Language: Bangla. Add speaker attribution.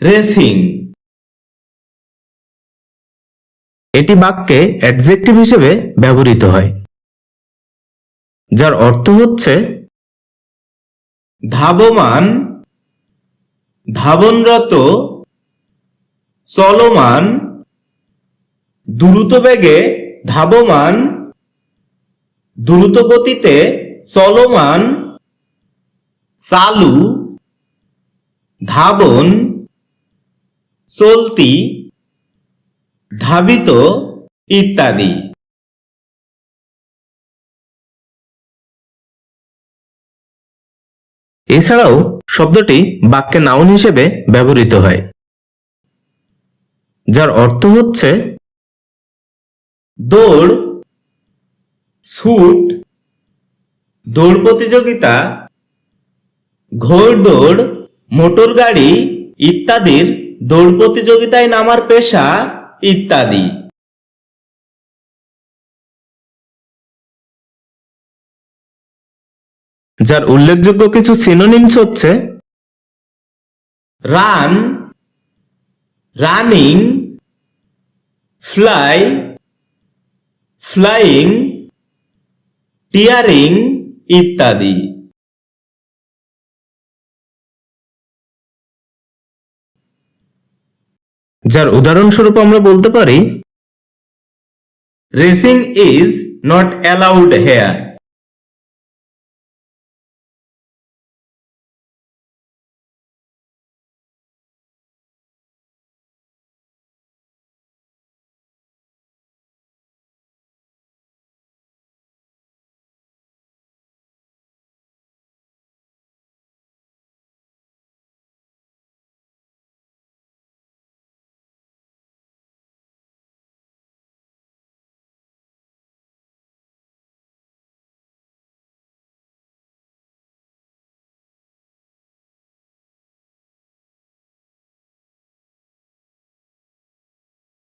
Speaker 1: রেসিং।
Speaker 2: এটি বাক্যে অ্যাডজেক্টিভ হিসেবে ব্যবহৃত হয়, যার অর্থ হচ্ছে
Speaker 1: ধাবমান, ধাবনরত, চলমান, দ্রুত বেগে ধাবমান, দ্রুত গতিতে চলমান, চালু, ধাবন চলতি, ধাবিত ইত্যাদি।
Speaker 2: এছাড়াও শব্দটি বাক্যে নাউন হিসেবে ব্যবহৃত হয়, যার অর্থ হচ্ছে
Speaker 1: দৌড়, ছুট, দৌড় প্রতিযোগিতা ঘোড়দৌড় মোটর গাড়ি ইত্যাদির দৌড় প্রতিযোগিতায় নামার পেশা ইত্যাদি।
Speaker 2: যার উল্লেখযোগ্য কিছু সিনোনিমস হচ্ছে
Speaker 1: run running fly flying tearing ইত্যাদি।
Speaker 2: যার উদাহরণস্বরূপ আমরা বলতে পারি
Speaker 1: racing is not allowed here